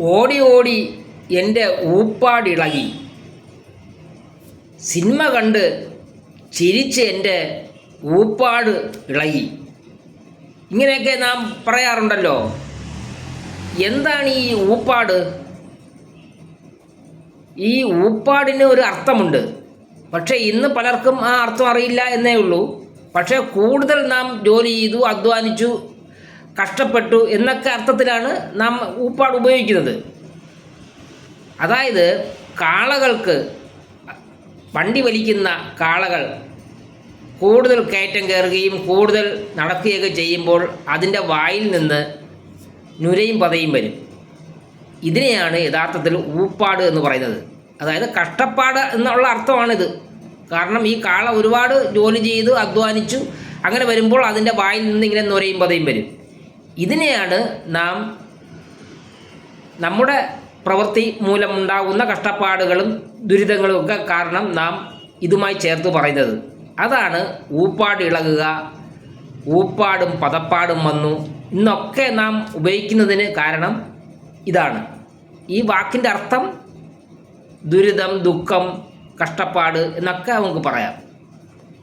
ഓടി ഓടി എന്റെ ഊപ്പാടിളകി. സിനിമ കണ്ട് ചിരിച്ച് എന്റെ ഊപ്പാട് ഇളകി. ഇങ്ങനെയൊക്കെ നാം പറയാറുണ്ടല്ലോ. എന്താണ് ഈ ഊപ്പാട്? ഈ ഊപ്പാടിന് ഒരു അർത്ഥമുണ്ട്. പക്ഷേ ഇന്ന് പലർക്കും ആ അർത്ഥം അറിയില്ല എന്നേ ഉള്ളൂ. പക്ഷേ കൂടുതൽ നാം ജോലി ചെയ്തു അധ്വാനിച്ചു കഷ്ടപ്പെട്ടു എന്നൊക്കെ അർത്ഥത്തിലാണ് നാം ഊപ്പാട് ഉപയോഗിക്കുന്നത്. അതായത് കാളകൾക്ക് വണ്ടി വലിക്കുന്ന കാളകൾ കൂടുതൽ കയറ്റം കയറുകയും കൂടുതൽ നടക്കുകയൊക്കെ ചെയ്യുമ്പോൾ അതിന്റെ വായിൽ നിന്ന് നുരയും പതയും വരും. ഇതിനെയാണ് യഥാർത്ഥത്തിൽ ഊപ്പാട് എന്ന് പറയുന്നത്. അതായത് കഷ്ടപ്പാട് എന്നുള്ള അർത്ഥമാണിത്. കാരണം ഈ കാള ഒരുപാട് ജോലി ചെയ്ത് അധ്വാനിച്ചു അങ്ങനെ വരുമ്പോൾ അതിന്റെ വായിൽ നിന്ന് ഇങ്ങനെ നുരയും പതയും വരും. ഇതിനെയാണ് നാം നമ്മുടെ പ്രവൃത്തി മൂലമുണ്ടാകുന്ന കഷ്ടപ്പാടുകളും ദുരിതങ്ങളും ഒക്കെ കാരണം നാം ഇതുമായി ചേർത്ത് പറയുന്നത്. അതാണ് ഊപ്പാട് ഇളകുക ഊപ്പാടും പദപ്പാടും വന്നു. ഇന്നൊക്കെ നാം ഉപയോഗിക്കുന്നതിന് കാരണം ഇതാണ്. ഈ വാക്കിന്റെ അർത്ഥം ദുരിതം ദുഃഖം കഷ്ടപ്പാട് എന്നൊക്കെ നമുക്ക് പറയാം.